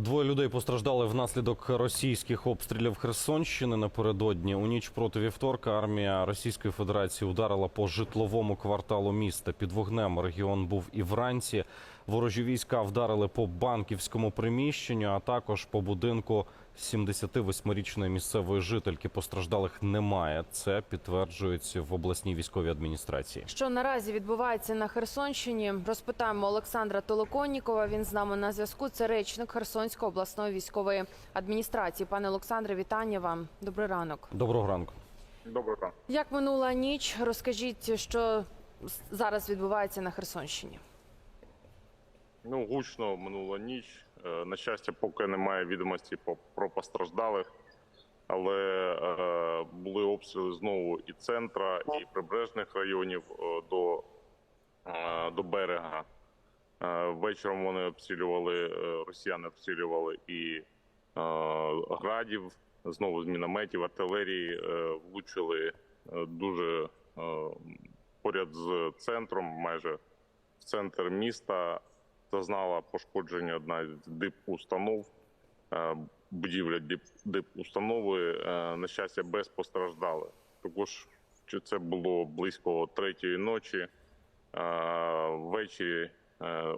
Двоє людей постраждали внаслідок російських обстрілів Херсонщини напередодні. У ніч проти вівторка армія Російської Федерації ударила по житловому кварталу міста. Під вогнем регіон був і вранці. Ворожі війська вдарили по банківському приміщенню, а також по будинку 78-річної місцевої жительки. Постраждалих немає. Це підтверджується в обласній військовій адміністрації. Що наразі відбувається на Херсонщині? Розпитаємо Олександра Толоконнікова. Він з нами на зв'язку. Це речник Херсонської обласної військової адміністрації. Пане Олександре, вітання вам. Добрий ранок. Доброго ранку. Доброго ранку. Як минула ніч? Розкажіть, що зараз відбувається на Херсонщині. Ну, гучно минула ніч. Е, На щастя, поки немає відомості про постраждалих, але е, були обстріли знову і центра, і прибережних районів е, до, до берега. Вечором вони обстрілювали, росіяни обстрілювали і градів, знову з мінометів, артилерії влучили дуже поряд з центром, майже в центр міста зазнала пошкодження одна з е, будівля дип- дип-установи, е, на щастя, без постраждалих. Також це було близько третьої ночі. Е, Ввечері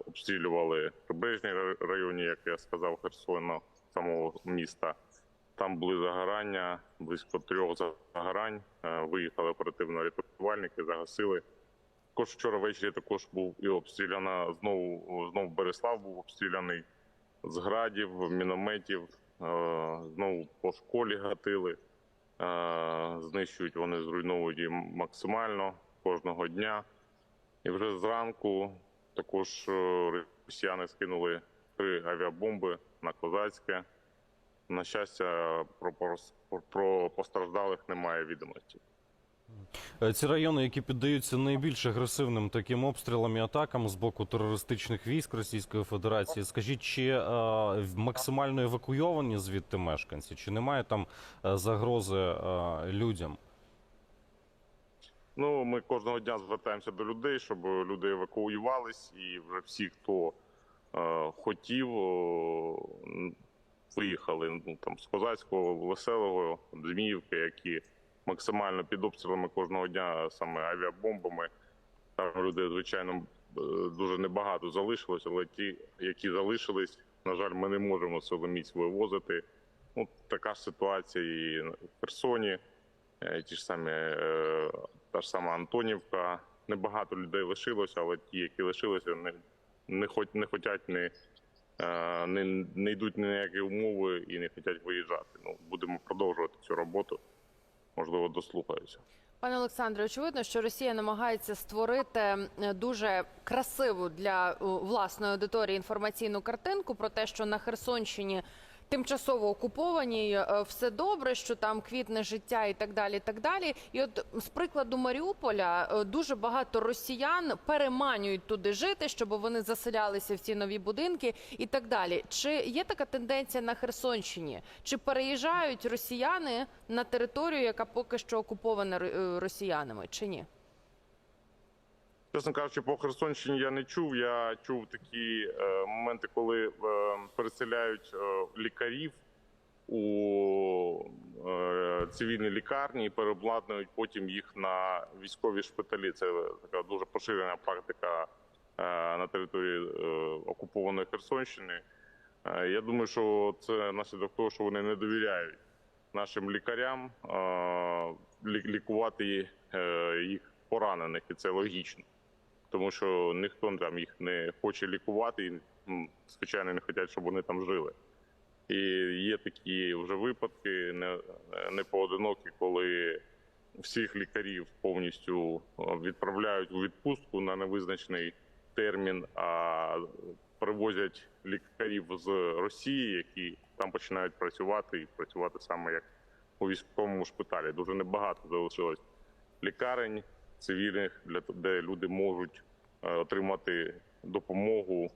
обстрілювали прибережні ра- районі, як я сказав, Херсона, самого міста. Там були загорання, близько трьох загорань. Виїхали оперативно-рятувальники, загасили. Також вчора ввечері також був і обстріляна знову знову Береслав був обстріляний з градів, мінометів. е, Знову по школі гатили. е, Знищують вони зруйновують її максимально кожного дня. І вже зранку також е, росіяни скинули три авіабомби на козацьке. На щастя, про, про постраждалих немає відомості. Е, Ці райони, які піддаються найбільш агресивним таким обстрілам і атакам з боку терористичних військ Російської Федерації, скажіть, чи е, максимально евакуйовані звідти мешканці, чи немає там е, загрози е, людям? Ну, ми кожного дня звертаємося до людей, щоб люди евакуювались, і вже всі, хто е, хотів, м, виїхали ну, там, з Козацького, Веселого, Зміївки, які максимально під обстрілами кожного дня, саме авіабомбами. Там людей, звичайно, е, дуже небагато залишилось, але ті, які залишились, на жаль, ми не можемо силоміць вивозити. Ну, така ж ситуація і в Херсоні. Е, ті ж самі, е, та ж сама Антонівка. Небагато людей лишилося, але ті, які лишилися, не, не, хоч, не хотять, не, не, не йдуть ні на які умови і не хочуть виїжджати. Ну, будемо продовжувати цю роботу. Можливо, дослухаюся. Пане Олександре, очевидно, що Росія намагається створити дуже красиву для власної аудиторії інформаційну картинку про те, що на Херсонщині тимчасово окупованій е, все добре, що там квітне життя і так далі. Так далі. І от з прикладу Маріуполя е, дуже багато росіян переманюють туди жити, щоб вони заселялися в ці нові будинки і так далі. Чи є така тенденція на Херсонщині? Чи переїжджають росіяни на територію, яка поки що окупована е, росіянами, чи ні? Чесно кажучи, по Херсонщині я не чув. Я чув такі е, моменти, коли е, переселяють е, лікарів у е, цивільні лікарні і переобладнують потім їх на військові шпиталі. Це така дуже поширена практика е, на території е, окупованої Херсонщини. Е, я думаю, що це наслідок того, що вони не довіряють нашим лікарям е, лікувати е, їх поранених, і це логічно тому що ніхто там їх не хоче лікувати, і звичайно не хочуть, щоб вони там жили. І є такі вже випадки, не, не поодинокі, коли всіх лікарів повністю відправляють у відпустку на невизначений термін, а привозять лікарів з Росії, які там починають працювати і працювати саме як у військовому шпиталі. Дуже небагато залишилось лікарень цивільних, для де люди можуть е, отримати допомогу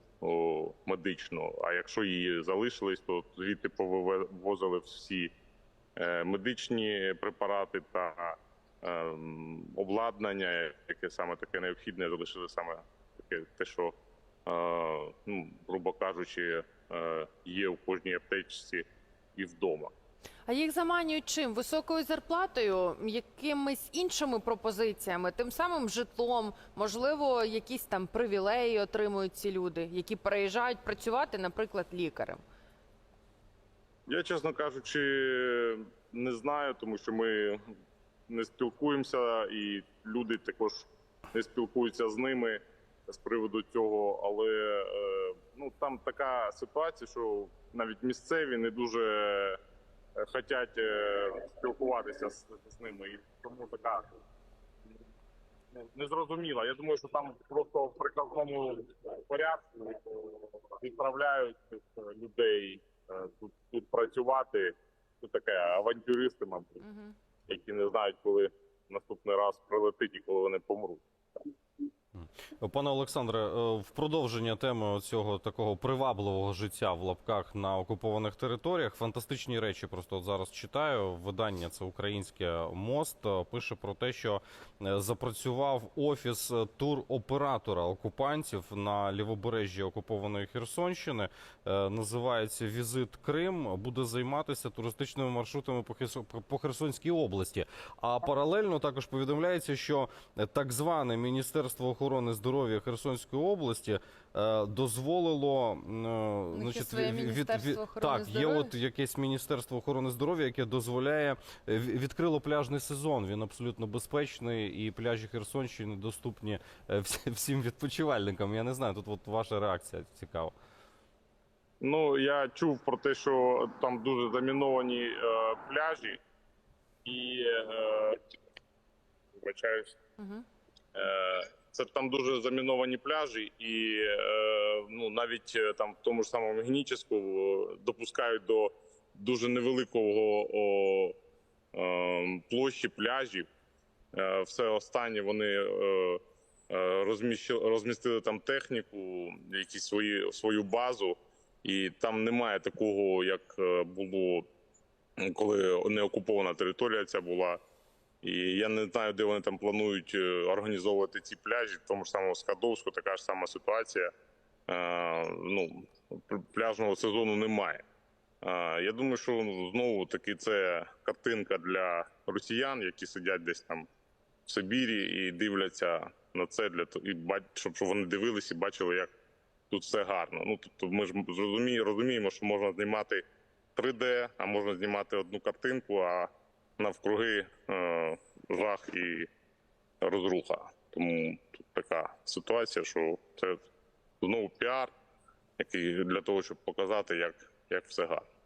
медичну. А якщо її залишились, то звідти повивозили всі е, медичні препарати та е, обладнання, яке саме таке необхідне, залишили саме таке те, що, е, ну, грубо кажучи, е, є у кожній аптечці і вдома. А їх заманюють чим? Високою зарплатою, якимись іншими пропозиціями, тим самим житлом, можливо, якісь там привілеї отримують ці люди, які переїжджають працювати, наприклад, лікарем. Я, чесно кажучи, не знаю, тому що ми не спілкуємося, і люди також не спілкуються з ними з приводу цього. Але е, ну там така ситуація, що навіть місцеві не дуже е, хотять е, спілкуватися з, з ними. І тому така ну, незрозуміла. Я думаю, що там просто в приказному порядку відправляють е, людей тут, тут працювати. Це таке авантюристи, мабуть, які не знають, коли наступний раз прилетить і коли вони помруть. Пане Олександре, е, в продовження теми цього такого привабливого життя в лапках на окупованих територіях. Фантастичні речі просто от зараз читаю. Видання це українське мост е, пише про те, що е, запрацював офіс туроператора окупантів на лівобережжі окупованої Херсонщини. Називається Візит Крим. Буде займатися туристичними маршрутами по Херс- Херсонській області. А паралельно також повідомляється, що так зване Міністерство охорони здоров'я Херсонської області е, дозволило е, них своє від- від- від- охорони так, є от якесь міністерство охорони здоров'я, яке дозволяє е, відкрило пляжний сезон. Він абсолютно безпечний, і пляжі Херсонщини доступні всім відпочивальникам. Я не знаю, тут от ваша реакція цікава. Ну я чув про те, що там дуже заміновані е, пляжі, і е, вибачаюсь. Угу. Е, Це там дуже заміновані пляжі, і е, ну навіть е, там в тому ж самому Геніческу е, допускають до дуже невеликого о, е, площі пляжів. Е, Все останнє вони е, е, розміщили, розмістили там техніку, якісь свої свою базу, і там немає такого, як було коли не окупована територія ця була. І я не знаю, де вони там планують е, організовувати ці пляжі. В тому ж самому Скадовську така ж сама ситуація. Е, ну, пляжного сезону немає. Е, я думаю, що ну, знову таки це картинка для росіян, які сидять десь там в Сибірі і дивляться на це для того, і бач, щоб вони дивилися і бачили, як тут все гарно. Ну тобто, ми ж зрозуміємо, розуміємо, що можна знімати 3D, а можна знімати одну картинку, а навкруги е, жах і розруха. Тому тут така ситуація, що це знову піар, який для того, щоб показати, як, як все гарно.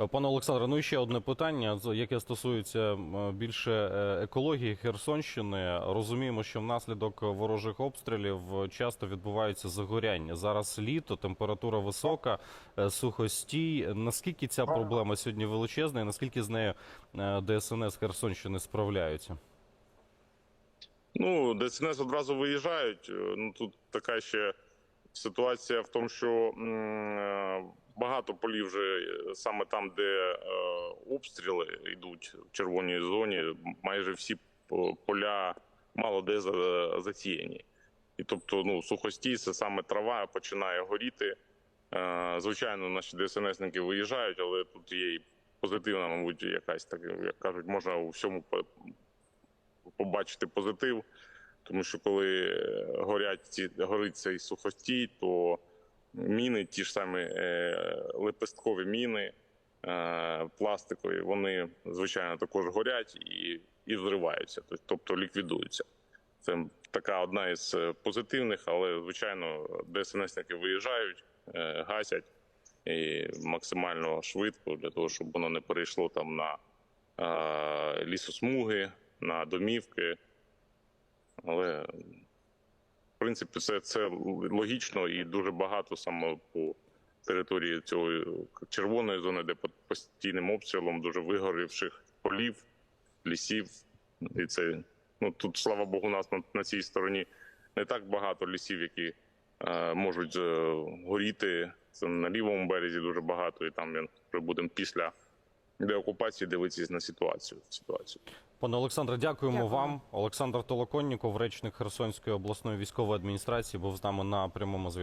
Е, Пане Олександре, ну і ще одне питання, яке стосується більше е, екології Херсонщини. Розуміємо, що внаслідок ворожих обстрілів е, часто відбуваються загоряння. Зараз літо, температура висока, сухостій. Наскільки ця проблема сьогодні величезна, і наскільки з нею ДСНС Херсонщини справляються? Ну, ДСНС одразу виїжджають. Ну тут така ще ситуація в тому, що е, багато полів вже е, саме там, де е, обстріли йдуть в червоній зоні, майже всі поля мало де за- засіяні. І тобто, ну, сухостій це саме трава починає горіти. Звичайно, наші ДСНСники виїжджають, але тут є і позитивна, мабуть, якась так, як кажуть, можна у всьому побачити позитив, тому що коли е, горять ці горить цей сухостій, то міни, ті ж самі е, лепесткові міни е, пластикові, вони звичайно також горять і, і взриваються, тобто ліквідуються. Це така одна із позитивних, але звичайно ДСНСники виїжджають, гасять і максимально швидко для того, щоб воно не перейшло там на лісосмуги, на домівки. Але в принципі це, це логічно і дуже багато саме по території цієї червоної зони, де під постійним обстрілом дуже вигорівших полів, лісів. І це ну тут, слава Богу, нас на, на цій стороні не так багато лісів, які е, можуть е, горіти. Це на лівому березі дуже багато, і там ми будемо після деокупації дивитися на ситуацію. ситуацію. Пане Олександре, дякуємо Дякую. вам. Олександр Толоконніков, речник Херсонської обласної військової адміністрації, був з нами на прямому зв'язку.